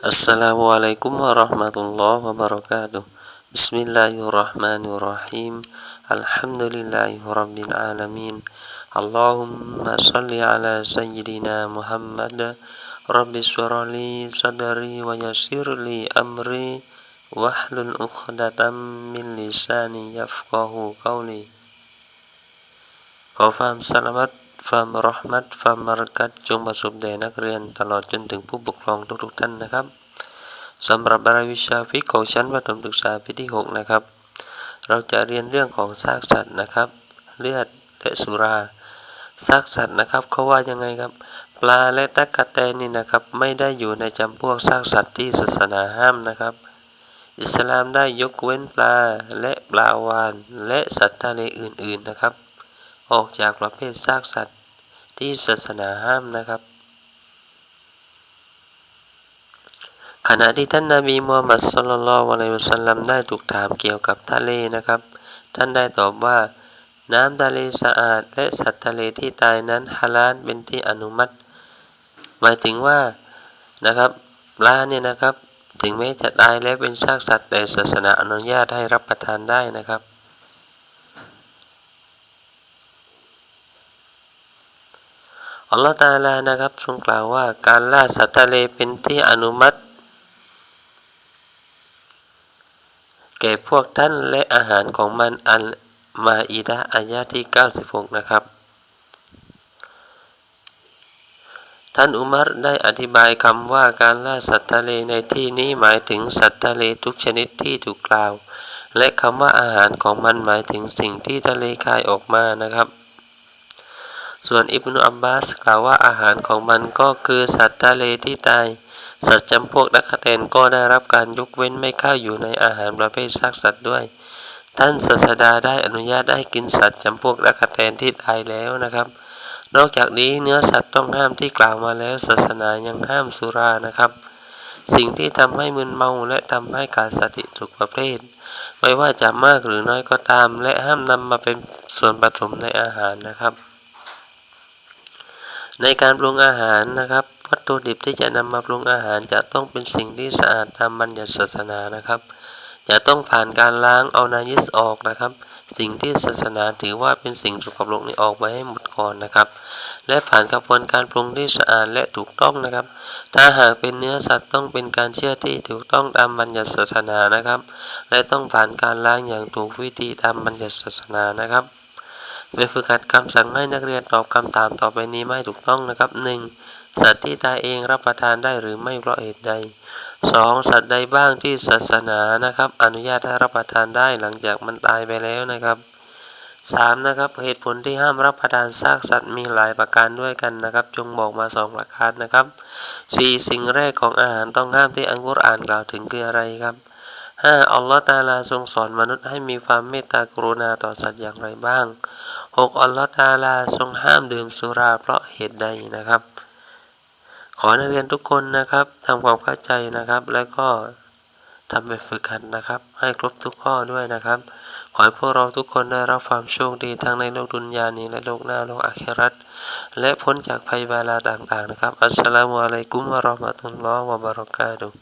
Assalamualaikum warahmatullahi wabarakatuh. Bismillahirrahmanirrahim. Alhamdulillahirrabbilalamin Allahumma salli ala sayyidina Muhammad. Rabbi surali sadari wa yasirli amri. Wahlul uqdatam min lisani yafqahu qawli. Kau faham selamat? ความรหมัดความมารักัดจงประสบแด่นักเรียนตลอดจนถึงผู้ปกครองทุกๆท่านนะครับสำหรับบรายวิชาฟิกของชั้นประถมศึกษาปีที่ 6 นะครับ เราจะเรียนเรื่องของซากสัตว์นะครับ เลือดและสุราซากสัตว์นะครับเขาว่ายังไงครับ ปลาและตะกะแตนนี่นะครับ ไม่ได้อยู่ในจำพวกซากสัตว์ที่ศาสนาห้ามนะครับ อิสลามได้ยกเว้นปลาและปลาวาน และสัตว์ทะเลอื่นๆนะครับ ออกจากประเภทซากสัตว์ที่ศาสนาห้ามนะครับ ขณะที่ท่านนาบีมูฮัมมัดสุลลัลวะลัยวะสัลลัมได้ถูกถามเกี่ยวกับทะเลนะครับ ท่านได้ตอบว่า น้ำทะเลสะอาด และสัตว์ทะเลที่ตายนั้นฮาลาลเป็นที่อนุมัติ หมายถึงว่านะครับปลาเนี่ยนะครับ ถึงแม้จะตายแล้วเป็นซากสัตว์แต่ศาสนาอนุญาตให้รับประทานได้นะครับ อัลลอฮฺตาลานะครับทรงกล่าวว่าการล่าสัตว์ทะเลเป็นที่อนุมัติ แก่พวกท่านและอาหารของมันอันมาอีดะอายะที่ 96 นะครับ ท่านอุมัรได้อธิบายคำว่าการล่าสัตว์ทะเลในที่นี้หมายถึงสัตว์ทะเลทุกชนิดที่ถูกกล่าว และคำว่าอาหารของมันหมายถึงสิ่งที่ทะเลคายออกมานะครับ ส่วนอิบนุอับบาสกล่าวว่าอาหารของมันก็คือสัตว์ทะเลที่ตาย สัตว์จำพวกนักเตนก็ได้รับการยกเว้นไม่เข้าอยู่ในอาหารประเภทซากสัตว์ด้วย ท่านศาสดาได้อนุญาตให้กินสัตว์จำพวกนักเตนที่ตายแล้วนะครับ นอกจากนี้เนื้อสัตว์ต้องห้ามที่กล่าวมาแล้วศาสนายังห้ามสุรานะครับ สิ่งที่ทำให้มึนเมาและทำให้ขาดสติทุกประเภทไม่ว่าจะมากหรือน้อยก็ตาม และห้ามนำมาเป็นส่วนผสมในอาหารนะครับ ในการปรุงอาหารนะครับ วัตถุดิบที่จะนำมาปรุงอาหารจะต้องเป็นสิ่งที่สะอาดตามบัญญัติศาสนานะครับจะต้องผ่านการล้างเอานายิสออกนะครับ สิ่งที่ศาสนาถือว่าเป็นสิ่งสกปรกนี้ออกไปให้หมดก่อนนะครับ และผ่านกระบวนการปรุงที่สะอาดและถูกต้องนะครับ ถ้าหากเป็นเนื้อสัตว์ต้องเป็นการเชื่อที่ถูกต้องตามบัญญัติศาสนานะครับ และต้องผ่านการล้างอย่างถูกวิธีตามบัญญัติศาสนานะครับ ไปฝึกหัดคำสั่งให้นักเรียนตอบคำถามต่อไปนี้ไม่ถูกต้องนะครับ 1. สัตว์ที่ตายเองรับประทานได้หรือไม่เพราะเหตุใด 2. สัตว์ใดบ้างที่ศาสนานะครับ อนุญาตให้รับประทานได้หลังจากมันตายไปแล้วนะครับ 3. นะครับเหตุผลที่ห้ามรับประทานซากสัตว์มีหลายประการด้วยกันนะครับ จงบอกมา2ประการนะครับ 4. สิ่งแรกของอาหารต้องห้ามที่อังกุรอานกล่าวถึงคืออะไรครับ 5. อัลลอฮฺตาลาทรงสอนมนุษย์ให้มีความเมตตากรุณาต่อสัตว์อย่างไรบ้าง 6. อัลลอฮฺตาลาทรงห้ามดื่มสุราเพราะเหตุใดนะครับ ขอนักเรียนทุกคนนะครับทำความเข้าใจนะครับ แล้วก็ทำไปฝึกหัดนะครับ ให้ครบทุกข้อด้วยนะครับ ขอให้พวกเราทุกคนได้รับความโชคดีทั้งในโลกดุนยานี้และโลกหน้าโลกอาครัตและพ้นจากภัยบาลาต่างๆนะครับ อัสสลามุอะลัยกุมวะราะห์มะตุลลอฮ์วะบะเราะกาตุ